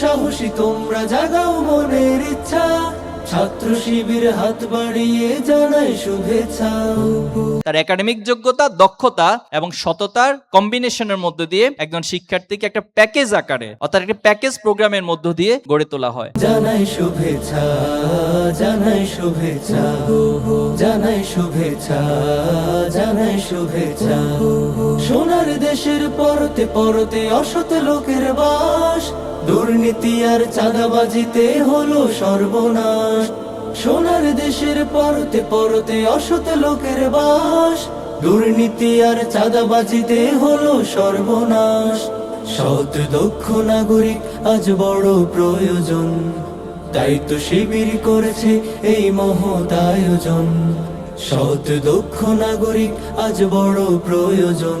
সাহসী তোমরা জাগাও মনের ইচ্ছা। ছাত্র শিবির হাত বাড়িয়ে জানাই শুভেচ্ছা। তার একাডেমিক যোগ্যতা দক্ষতা এবং সততার কম্বিনেশনের মধ্য দিয়ে একজন শিক্ষার্থীকে একটা প্যাকেজ আকারে অর্থাৎ একটা প্যাকেজ প্রোগ্রামের মধ্য দিয়ে গড়ে তোলা হয়। জানাই শুভেচ্ছা জানাই শুভেচ্ছা জানাই শুভেচ্ছা জানাই শুভেচ্ছা। সোনার দেশের পরতে পরতে অসত লোকের বাস। দুর্নীতি আর চাঁদাবাজিতে হলো সর্বনাশ। সোনার দেশের পরতে পরতে অসত লোকের বাস। দুর্নীতি আর চাঁদাবাজিতে হলো সর্বনাশ। সৎ, দক্ষ নাগরিক আজ বড় প্রয়োজন। তাই তো শিবির করেছে এই মহৎ আয়োজন। সৎ, দক্ষ নাগরিক আজ বড় প্রয়োজন।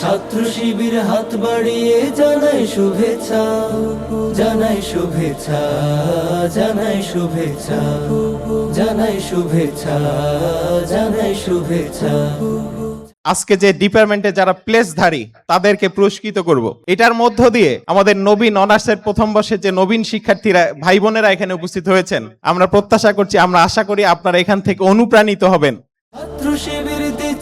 ছাত্র শিবির হাত বাড়িয়ে জানাই শুভেচ্ছা জানাই শুভেচ্ছা জানাই শুভেচ্ছা জানাই শুভেচ্ছা জানাই শুভেচ্ছা। আজকে যে ডিপার্টমেন্টে যারা প্লেসধারী তাদেরকে পুরস্কৃত করব। এটার মধ্য দিয়ে আমাদের নবীন অনার্সের প্রথম বর্ষের যে নবীন শিক্ষার্থীরা ভাই বোনেরা এখানে উপস্থিত হয়েছেন আমরা প্রত্যাশা করছি আমরা আশা করি আপনারা এখান থেকে অনুপ্রাণিত হবেন।